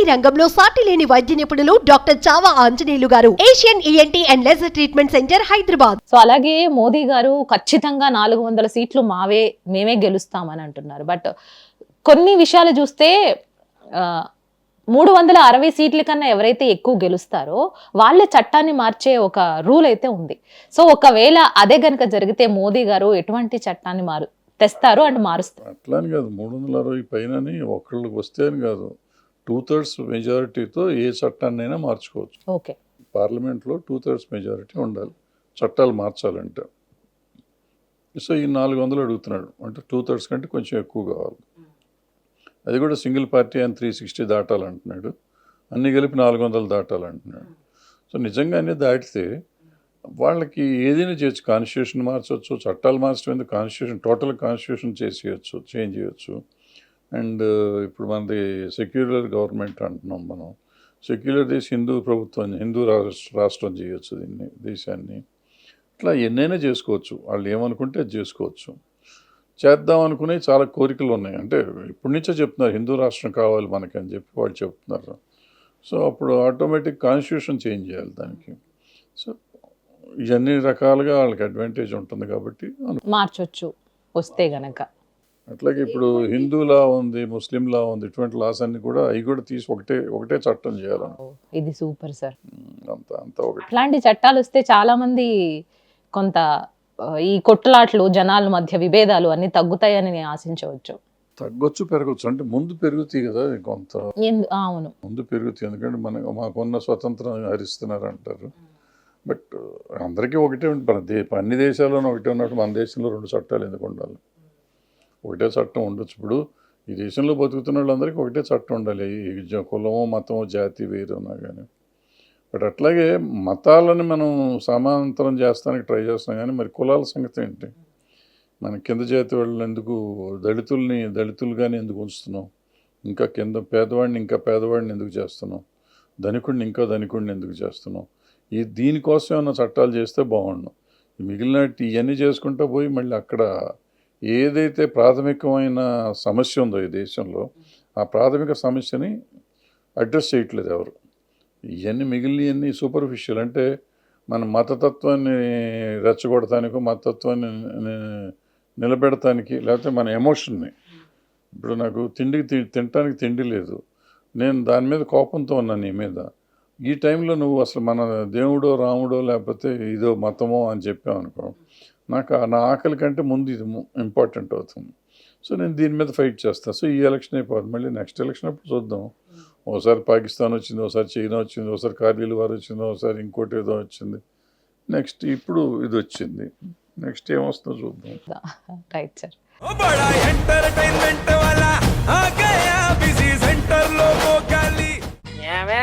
ENT రంగంలో సాటి లేని వైద్య నిపుణులు డాక్టర్ చావా ఆంజనేయులు గారు. Asian ENT and laser treatment centre Hyderabad. So అలాగే మోదీ గారు ఖచ్చితంగా నాలుగు వందల సీట్లు మావే మేమే గెలుస్తామని అంటున్నారు. బట్ కొన్ని విషయాలు చూస్తే మూడు వందల అరవై సీట్ల కన్నా ఎవరైతే ఎక్కువ గెలుస్తారో వాళ్ళే చట్టాన్ని మార్చే ఒక రూల్ అయితే ఉంది. సో ఒకవేళ అదే గనక జరిగితే మోదీ గారు ఎటువంటి చట్టాన్ని మారు తెస్తారు అండ్ మారుస్తారు. అట్లా కాదు. మూడు వందల అరవై పైనని ఒకళ్ళకి వస్తే అని కాదు. టూ థర్డ్స్ మెజారిటీతో ఏ చట్టాన్నైనా మార్చుకోవచ్చు. ఓకే. పార్లమెంట్లో టూ థర్డ్స్ మెజారిటీ ఉండాలి. చట్టాలు మార్చాలంటే. సో ఈ నాలుగు వందలు అడుగుతున్నాడు. అంటే టూ థర్డ్స్ కంటే కొంచెం ఎక్కువ కావాలి. అది కూడా సింగిల్ పార్టీ అని త్రీ సిక్స్టీ దాటాలంటున్నాడు. అన్నీ కలిపి నాలుగు వందలు దాటాలంటున్నాడు. సో నిజంగానే దాటితే వాళ్ళకి ఏదైనా చేయొచ్చు. కాన్స్టిట్యూషన్ మార్చవచ్చు చట్టాలు మార్చడం కాన్స్టిట్యూషన్ టోటల్ కాన్స్టిట్యూషన్ చేసేయచ్చు చేంజ్ చేయొచ్చు. అండ్ ఇప్పుడు మనది సెక్యులర్ గవర్నమెంట్ అంటున్నాం మనం. సెక్యులర్ దేశ్ హిందూ ప్రభుత్వం హిందూ రాష్ట్ర రాష్ట్రం చేయొచ్చు దీన్ని దేశాన్ని. ఇట్లా ఎన్నైనా చేసుకోవచ్చు. వాళ్ళు ఏమనుకుంటే అది చేసుకోవచ్చు. చేద్దాం అనుకునే చాలా కోరికలు ఉన్నాయి. అంటే ఇప్పటి నుంచే చెప్తున్నారు హిందూ రాష్ట్రం కావాలి మనకి అని చెప్పి వాళ్ళు చెప్తున్నారు. సో అప్పుడు ఆటోమేటిక్ కాన్స్టిట్యూషన్ చేంజ్ చేయాలి దానికి. సో ఇవన్నీ రకాలుగా వాళ్ళకి అడ్వాంటేజ్ ఉంటుంది కాబట్టి మార్చొచ్చు. వస్తే గనక. అట్లాగే ఇప్పుడు హిందూలా ఉంది ముస్లింలా ఉంది ఇటువంటి లాస్ అన్ని కూడా అవి కూడా తీసి ఒకటే ఒకటే చట్టం చేయాలని. ఇది సూపర్ సార్. అంత అంత ఒకటి. అట్లాంటి చట్టాలు వస్తే చాలా మంది కొంత ఈ కొట్టులాట్లు జనాల మధ్య విభేదాలు అన్ని తగ్గుతాయని నేను ఆశించవచ్చు. తగ్గొచ్చు పెరగచ్చు. అంటే ముందు పెరుగుతాయి కదా కొంత. అవును. ముందు పెరుగుతాయి. ఎందుకంటే మన మాకున్న స్వతంత్రం హరిస్తున్నారు అంటారు బట్ అందరికీ ఒకటే ఉంటుంది. మన అన్ని దేశాల్లోనూ ఒకటే ఉన్నట్టు మన దేశంలో రెండు చట్టాలు ఎందుకు ఉండాలి? ఒకటే చట్టం ఉండొచ్చు. ఇప్పుడు ఈ దేశంలో బతుకుతున్న వాళ్ళందరికీ ఒకటే చట్టం ఉండాలి. ఈ కులమో మతమో జాతి వేరున్నా కానీ బట్ అట్లాగే మతాలను మనం సమాంతరం చేస్తానికి ట్రై చేస్తున్నాం కానీ మరి కులాల సంగతి ఏంటి? మన కింద జాతి వాళ్ళని ఎందుకు దళితుల్ని దళితులుగానే ఎందుకు ఉంచుతున్నాం? ఇంకా కింద పేదవాడిని ఇంకా పేదవాడిని ఎందుకు చేస్తున్నాం? ధనికుడిని ఇంకా ధనికుడిని ఎందుకు చేస్తున్నాం? ఈ దీనికోసం ఏమైనా చట్టాలు చేస్తే బాగుండు. మిగిలిన ఇవన్నీ చేసుకుంటూ పోయి మళ్ళీ అక్కడ ఏదైతే ప్రాథమికమైన సమస్య ఉందో ఈ దేశంలో ఆ ప్రాథమిక సమస్యని అడ్రస్ చేయట్లేదు ఎవరు. ఇవన్నీ మిగిలినవన్నీ సూపర్ఫిషియల్ అంటే మన మతతత్వాన్ని రెచ్చగొడటానికో మతతత్వాన్ని నిలబెడటానికి లేకపోతే మన ఎమోషన్ని ఇప్పుడు నాకు తిండికి తి- తినటానికి తిండి లేదు. నేను దాని మీద కోపంతో ఉన్నాను నీ మీద. ఈ టైంలో నువ్వు అసలు మన దేవుడో రాముడో లేకపోతే ఇదో మతమో అని చెప్పావు అనుకో నాకు ఆ- నా ఆకలి కంటే ముందు ఇది ఇంపార్టెంట్ అవుతుంది. సో నేను దీని మీద ఫైట్ చేస్తాను సో ఈ ఎలక్షన్ అయిపోతుంది మళ్ళీ నెక్స్ట్ ఎలక్షన్ అప్పుడు చూద్దాం. ఓసారి పాకిస్తాన్ వచ్చింది ఒకసారి చైనా వచ్చింది ఒకసారి కార్గిల్ వారు వచ్చింది ఒకసారి ఇంకోటి ఏదో వచ్చింది. నెక్స్ట్ ఇప్పుడు ఇది వచ్చింది. నెక్స్ట్ ఏమొస్తుందో చూద్దాం. Right sir